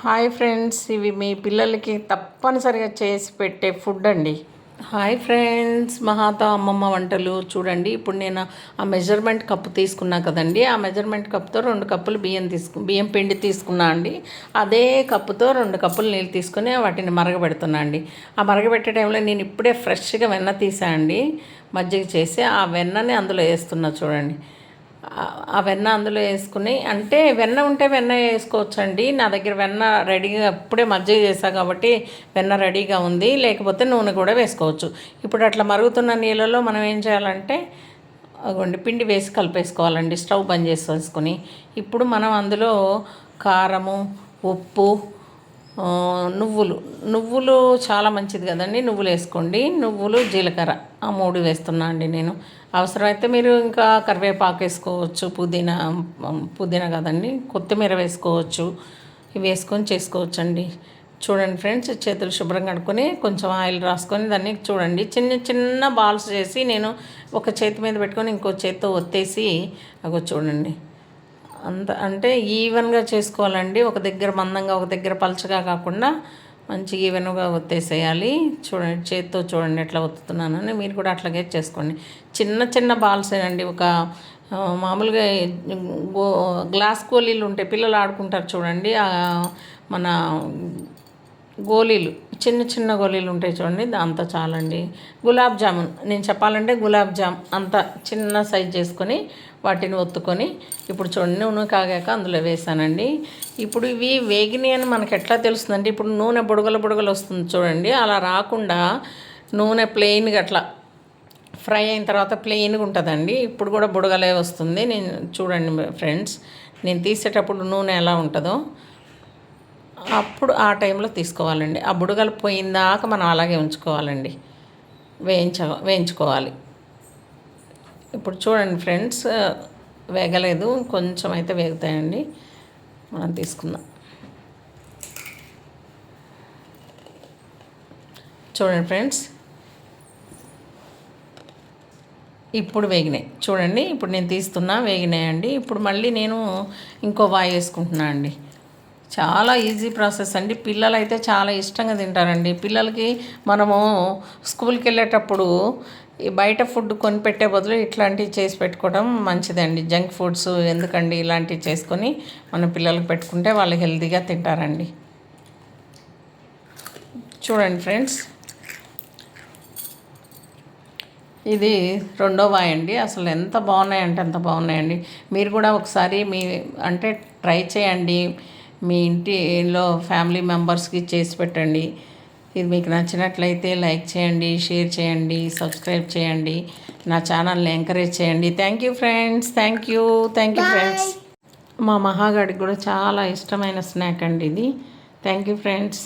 Hi friends ఇవి మీ పిల్లలకి తప్పనిసరిగా చేసి పెట్టే ఫుడ్ అండి. హాయ్ ఫ్రెండ్స్ మహాత అమ్మమ్మ వంటలు చూడండి. ఇప్పుడు నేను ఆ మెజర్మెంట్ కప్పు తీసుకున్నా కదండి. ఆ మెజర్మెంట్ కప్తో రెండు కప్పులు బియ్యం తీసుకు బియ్యం పిండి తీసుకున్నా అండి. అదే కప్పుతో రెండు కప్పులు నీళ్ళు తీసుకుని వాటిని మరగబెడుతున్నా అండి. ఆ మరగబెట్టే టైంలో నేను ఇప్పుడే ఫ్రెష్గా వెన్న తీసా అండి. మజ్జిగ చేసి ఆ వెన్నని అందులో వేస్తున్నా చూడండి. ఆ- వెన్న అందులో వేసుకుని అంటే వెన్న ఉంటే వెన్న వేసుకోవచ్చండి. నా దగ్గర వెన్న రెడీగా అప్పుడే మజ్జిగ చేసా కాబట్టి వెన్న రెడీగా ఉంది. లేకపోతే నూనె కూడా వేసుకోవచ్చు. ఇప్పుడు అట్లా మరుగుతున్న నీళ్ళలో మనం ఏం చేయాలంటే అగోండి పిండి వేసి కలిపేసుకోవాలండి. స్టవ్ బంద్ చేసేసుకొని. ఇప్పుడు మనం అందులో కారము ఉప్పు నువ్వులు. నువ్వులు చాలా మంచిది కదండి. నువ్వులు వేసుకోండి. నువ్వులు జీలకర్ర. ఆ మూడు వేస్తున్నా అండి నేను. అవసరమైతే మీరు ఇంకా కరివేపాకు వేసుకోవచ్చు పుదీనా పుదీనా కదండి. కొత్తిమీర వేసుకోవచ్చు. ఇవి వేసుకొని చేసుకోవచ్చు అండి చూడండి ఫ్రెండ్స్ చేతులు శుభ్రంగా కడుక్కొని కొంచెం ఆయిల్ రాసుకొని దాన్ని చూడండి. చిన్న చిన్న బాల్స్ చేసి నేను ఒక చేతి మీద పెట్టుకొని ఇంకో చేత్తో ఒత్తేసి అగో చూడండి. అంత అంటే ఈవెన్గా చేసుకోవాలండి. ఒక దగ్గర మందంగా ఒక దగ్గర పలచగా కాకుండా మంచి ఈవెన్గా ఒత్తేసేయాలి. చూడండి చేత్తో చూడండి ఎట్లా ఒత్తుతున్నానని మీరు కూడా అట్లాగే చేసుకోండి. చిన్న చిన్న బాల్సేనండి ఒక మామూలుగా గో గ్లాస్ గోళీలు ఉంటాయి పిల్లలు ఆడుకుంటారు చూడండి. మన గోళీలు చిన్న చిన్న గోళీలు ఉంటాయి చూడండి దాంతో చాలండి. గులాబ్ జామున్ నేను చెప్పాలంటే గులాబ్ జామ్ అంత చిన్న సైజ్ చేసుకొని వాటిని ఒత్తుకొని ఇప్పుడు చూడండి నూనె కాగాక అందులో వేసానండి. ఇప్పుడు ఇవి వేగినాయి అని మనకు ఎట్లా తెలుస్తుందంటే ఇప్పుడు నూనె బుడగలు బుడగలు వస్తుంది చూడండి అలా రాకుండా నూనె ప్లెయిన్గా అట్లా ఫ్రై అయిన తర్వాత ప్లెయిన్గా ఉంటుందండి. ఇప్పుడు కూడా బుడగలే వస్తుంది. నేను చూడండి ఫ్రెండ్స్ నేను తీసేటప్పుడు నూనె ఎలా ఉంటుందో. అప్పుడు ఆ టైంలో తీసుకోవాలండి. ఆ బుడగలు పోయిందాక మనం అలాగే ఉంచుకోవాలండి. వేయించ వేయించుకోవాలి. ఇప్పుడు చూడండి ఫ్రెండ్స్ వేగలేదు. కొంచెం అయితే వేగుతాయండి. మనం తీసుకుందాం. చూడండి ఫ్రెండ్స్. ఇప్పుడు వేగినాయి. చూడండి ఇప్పుడు నేను తీస్తున్నా వేగినాయండి. ఇప్పుడు మళ్ళీ నేను ఇంకో వాయి వేసుకుంటున్నా అండి. చాలా ఈజీ ప్రాసెస్ అండి. పిల్లలు అయితే చాలా ఇష్టంగా తింటారండి. పిల్లలకి మనము స్కూల్కి వెళ్ళేటప్పుడు ఈ బయట ఫుడ్ కొనిపెట్టే బదులు ఇట్లాంటివి చేసి పెట్టుకోవడం మంచిదండి. జంక్ ఫుడ్స్ ఎందుకండి ఇలాంటివి చేసుకొని మన పిల్లలకు పెట్టుకుంటే వాళ్ళు హెల్తీగా తింటారండి. చూడండి ఫ్రెండ్స్. ఇది రెండో వాయి అండి. అసలు ఎంత బాగున్నాయంటే ఎంత బాగున్నాయండి. మీరు కూడా ఒకసారి మీ అంటే ట్రై చేయండి. మీ ఇంటిలో ఫ్యామిలీ మెంబర్స్కి చేసి పెట్టండి. ఇది మీకు నచ్చినట్లయితే లైక్ చేయండి షేర్ చేయండి సబ్స్క్రైబ్ చేయండి. నా ఛానల్ని ఎంకరేజ్ చేయండి. Thank you friends. Thank you. Thank you friends. మా మహాగాడికి కూడా చాలా ఇష్టమైన స్నాక్ అండి ఇది. Thank you friends.